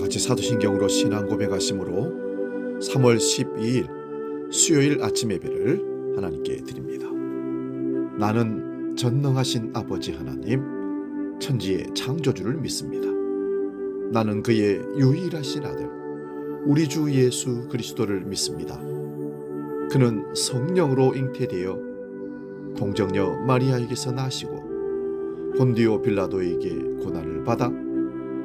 같이 사도신경으로 신앙 고백하심으로 3월 12일 수요일 아침 예배를 하나님께 드립니다. 나는 전능하신 아버지 하나님, 천지의 창조주를 믿습니다. 나는 그의 유일하신 아들, 우리 주 예수 그리스도를 믿습니다. 그는 성령으로 잉태되어 동정녀 마리아에게서 나시고 본디오 빌라도에게 고난을 받아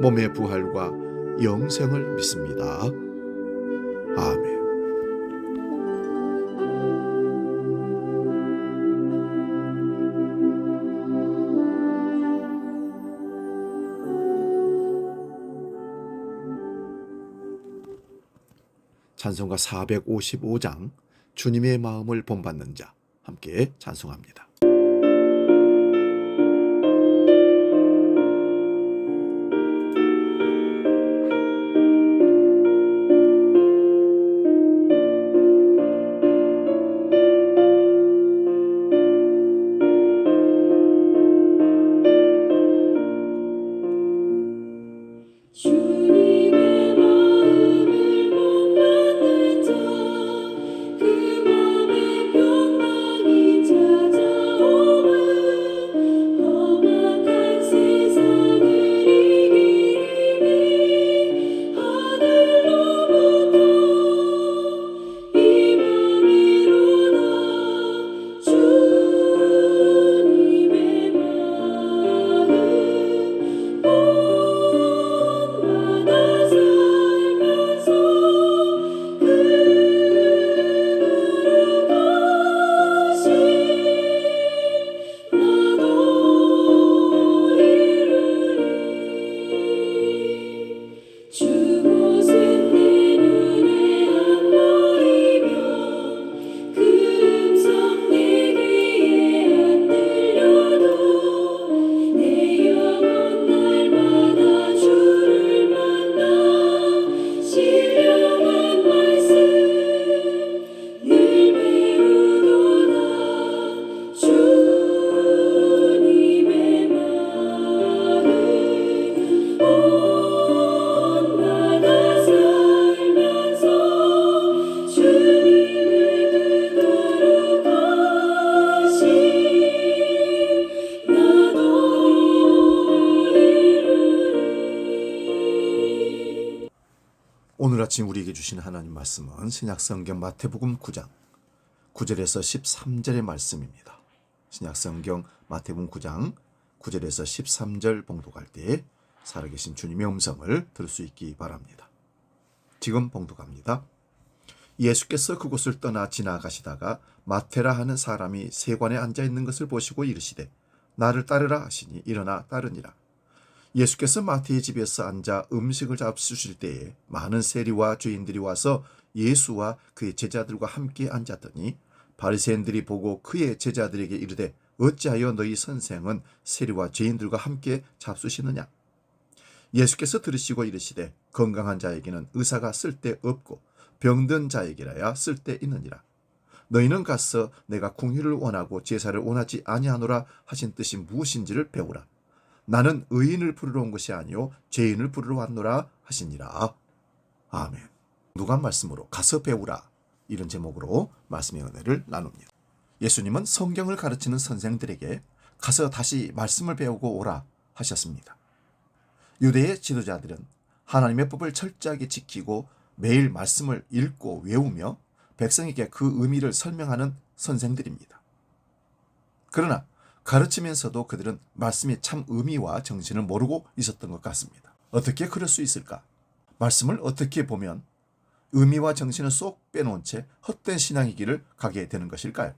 몸의 부활과 영생을 믿습니다. 아멘. 찬송가 455장 주님의 마음을 본받는 자 함께 찬송합니다. 오늘 아침 우리에게 주신 하나님 말씀은 신약성경 마태복음 9장 9절에서 13절의 말씀입니다. 신약성경 마태복음 9장 9절에서 13절 봉독할 때 살아계신 주님의 음성을 들을 수 있기 바랍니다. 지금 봉독합니다. 예수께서 그곳을 떠나 지나가시다가 마테라 하는 사람이 세관에 앉아 있는 것을 보시고 이르시되 나를 따르라 하시니 일어나 따르니라. 예수께서 마태의 집에서 앉아 음식을 잡수실 때에 많은 세리와 죄인들이 와서 예수와 그의 제자들과 함께 앉았더니 바리새인들이 보고 그의 제자들에게 이르되 어찌하여 너희 선생은 세리와 죄인들과 함께 잡수시느냐? 예수께서 들으시고 이르시되 건강한 자에게는 의사가 쓸데 없고 병든 자에게라야 쓸데 있느니라. 너희는 가서 내가 궁휼을 원하고 제사를 원하지 아니하노라 하신 뜻이 무엇인지를 배우라 나는 의인을 부르러 온 것이 아니요 죄인을 부르러 왔노라 하시니라. 아멘. 누가 말씀으로 가서 배우라 이런 제목으로 말씀의 은혜를 나눕니다. 예수님은 성경을 가르치는 선생들에게 가서 다시 말씀을 배우고 오라 하셨습니다. 유대의 지도자들은 하나님의 법을 철저하게 지키고 매일 말씀을 읽고 외우며 백성에게 그 의미를 설명하는 선생들입니다. 그러나 가르치면서도 그들은 말씀의 참 의미와 정신을 모르고 있었던 것 같습니다. 어떻게 그럴 수 있을까? 말씀을 어떻게 보면 의미와 정신을 쏙 빼놓은 채 헛된 길을 가게 되는 것일까요?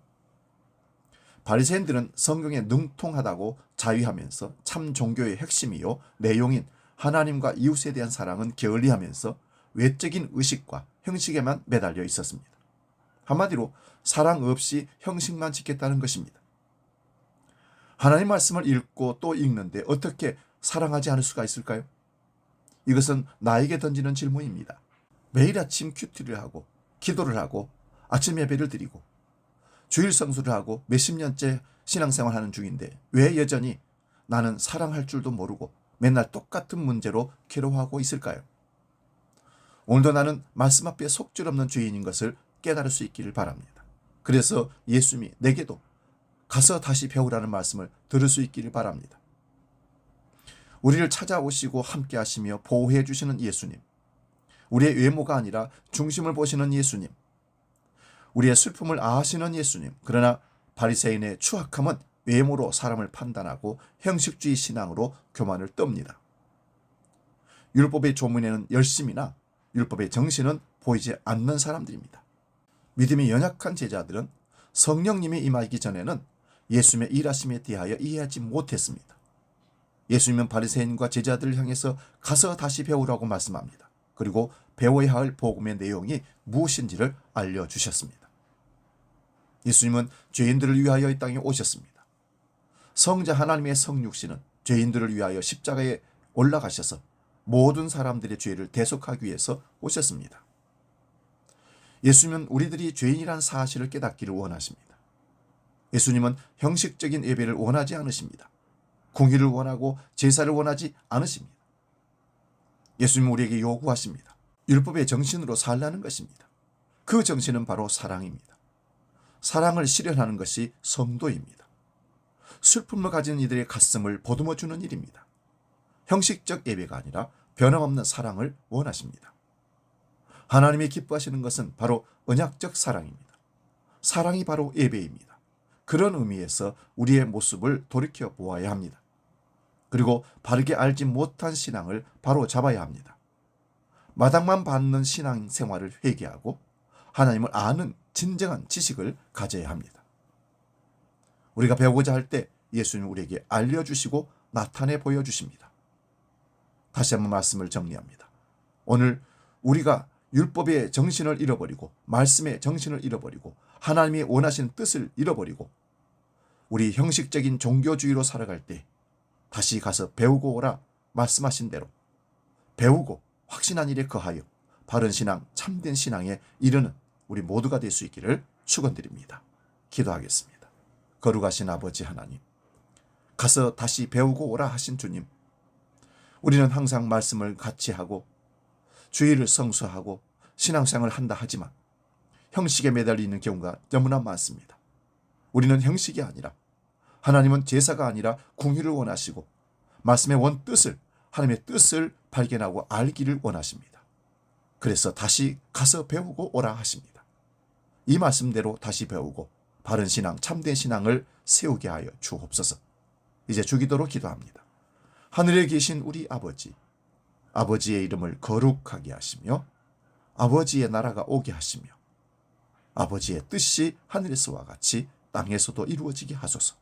바리새인들은 성경에 능통하다고 자위하면서 참 종교의 핵심이요 내용인 하나님과 이웃에 대한 사랑은 게을리하면서 외적인 의식과 형식에만 매달려 있었습니다. 한마디로 사랑 없이 형식만 지켰다는 것입니다. 하나님 말씀을 읽고 또 읽는데 어떻게 사랑하지 않을 수가 있을까요? 이것은 나에게 던지는 질문입니다. 매일 아침 큐티를 하고 기도를 하고 아침 예배를 드리고 주일 성수를 하고 몇십 년째 신앙생활 하는 중인데 왜 여전히 나는 사랑할 줄도 모르고 맨날 똑같은 문제로 괴로워하고 있을까요? 오늘도 나는 말씀 앞에 속줄 없는 죄인인 것을 깨달을 수 있기를 바랍니다. 그래서 예수님이 내게도 가서 다시 배우라는 말씀을 들을 수 있기를 바랍니다. 우리를 찾아오시고 함께 하시며 보호해 주시는 예수님. 우리의 외모가 아니라 중심을 보시는 예수님. 우리의 슬픔을 아시는 예수님. 그러나 바리새인의 추악함은 외모로 사람을 판단하고 형식주의 신앙으로 교만을 떱니다. 율법의 조문에는 열심이나 율법의 정신은 보이지 않는 사람들입니다. 믿음이 연약한 제자들은 성령님이 임하기 전에는 예수님의 일하심에 대하여 이해하지 못했습니다. 예수님은 바리새인과 제자들을 향해서 가서 다시 배우라고 말씀합니다. 그리고 배워야 할 복음의 내용이 무엇인지를 알려 주셨습니다. 예수님은 죄인들을 위하여 이 땅에 오셨습니다. 성자 하나님의 성육신은 죄인들을 위하여 십자가에 올라가셔서 모든 사람들의 죄를 대속하기 위해서 오셨습니다. 예수님은 우리들이 죄인이란 사실을 깨닫기를 원하십니다. 예수님은 형식적인 예배를 원하지 않으십니다. 궁의를 원하고 제사를 원하지 않으십니다. 예수님은 우리에게 요구하십니다. 율법의 정신으로 살라는 것입니다. 그 정신은 바로 사랑입니다. 사랑을 실현하는 것이 성도입니다. 슬픔을 가진 이들의 가슴을 보듬어 주는 일입니다. 형식적 예배가 아니라 변함없는 사랑을 원하십니다. 하나님이 기뻐하시는 것은 바로 언약적 사랑입니다. 사랑이 바로 예배입니다. 그런 의미에서 우리의 모습을 돌이켜 보아야 합니다. 그리고 바르게 알지 못한 신앙을 바로 잡아야 합니다. 마당만 받는 신앙 생활을 회개하고 하나님을 아는 진정한 지식을 가져야 합니다. 우리가 배우고자 할 때 예수님 우리에게 알려주시고 나타내 보여주십니다. 다시 한번 말씀을 정리합니다. 오늘 우리가 율법의 정신을 잃어버리고 말씀의 정신을 잃어버리고 하나님이 원하시는 뜻을 잃어버리고 우리 형식적인 종교주의로 살아갈 때 다시 가서 배우고 오라 말씀하신 대로 배우고 확신한 일에 거하여 바른 신앙, 참된 신앙에 이르는 우리 모두가 될 수 있기를 축원드립니다. 기도하겠습니다. 거룩하신 아버지 하나님, 가서 다시 배우고 오라 하신 주님, 우리는 항상 말씀을 같이 하고 주의를 성수하고 신앙생활을 한다 하지만 형식에 매달리는 경우가 너무나 많습니다. 우리는 형식이 아니라 하나님은 제사가 아니라 궁유를 원하시고 말씀의 원 뜻을 하나님의 뜻을 발견하고 알기를 원하십니다. 그래서 다시 가서 배우고 오라 하십니다. 이 말씀대로 다시 배우고 바른 신앙, 참된 신앙을 세우게 하여 주옵소서. 이제 주기도로 기도합니다. 하늘에 계신 우리 아버지, 아버지의 이름을 거룩하게 하시며 아버지의 나라가 오게 하시며 아버지의 뜻이 하늘에서와 같이 땅에서도 이루어지게 하소서.